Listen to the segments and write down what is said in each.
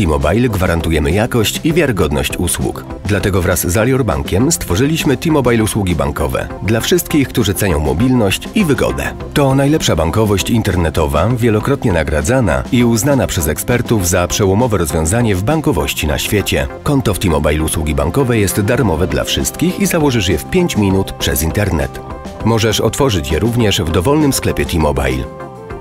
T-Mobile gwarantujemy jakość i wiarygodność usług. Dlatego wraz z Alior Bankiem stworzyliśmy T-Mobile usługi bankowe dla wszystkich, którzy cenią mobilność i wygodę. To najlepsza bankowość internetowa, wielokrotnie nagradzana i uznana przez ekspertów za przełomowe rozwiązanie w bankowości na świecie. Konto w T-Mobile usługi bankowe jest darmowe dla wszystkich i założysz je w 5 minut przez internet. Możesz otworzyć je również w dowolnym sklepie T-Mobile.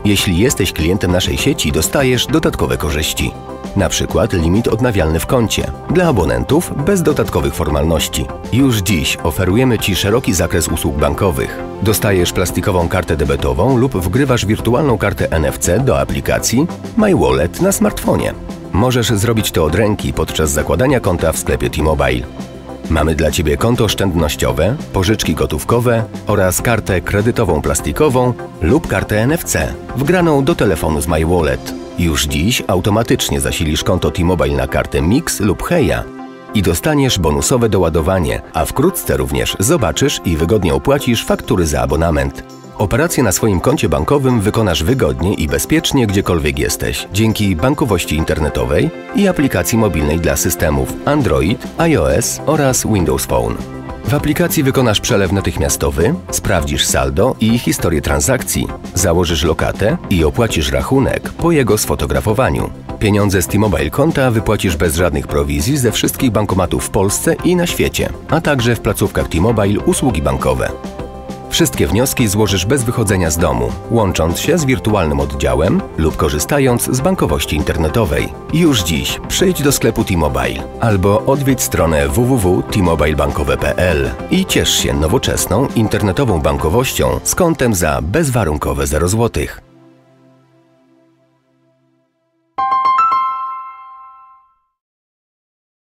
Jeśli jesteś klientem naszej sieci, dostajesz dodatkowe korzyści. Na przykład limit odnawialny w koncie dla abonentów bez dodatkowych formalności. Już dziś oferujemy Ci szeroki zakres usług bankowych. Dostajesz plastikową kartę debetową lub wgrywasz wirtualną kartę NFC do aplikacji My Wallet na smartfonie. Możesz zrobić to od ręki podczas zakładania konta w sklepie T-Mobile. Mamy dla Ciebie konto oszczędnościowe, pożyczki gotówkowe oraz kartę kredytową plastikową lub kartę NFC wgraną do telefonu z MyWallet. Już dziś automatycznie zasilisz konto T-Mobile na kartę Mix lub Heja i dostaniesz bonusowe doładowanie, a wkrótce również zobaczysz i wygodnie opłacisz faktury za abonament. Operacje na swoim koncie bankowym wykonasz wygodnie i bezpiecznie gdziekolwiek jesteś dzięki bankowości internetowej i aplikacji mobilnej dla systemów Android, iOS oraz Windows Phone. W aplikacji wykonasz przelew natychmiastowy, sprawdzisz saldo i historię transakcji, założysz lokatę i opłacisz rachunek po jego sfotografowaniu. Pieniądze z T-Mobile konta wypłacisz bez żadnych prowizji ze wszystkich bankomatów w Polsce i na świecie, a także w placówkach T-Mobile usługi bankowe. Wszystkie wnioski złożysz bez wychodzenia z domu, łącząc się z wirtualnym oddziałem lub korzystając z bankowości internetowej. Już dziś przyjdź do sklepu T-Mobile albo odwiedź stronę www.tmobilebankowe.pl i ciesz się nowoczesną internetową bankowością z kontem za bezwarunkowe 0 zł.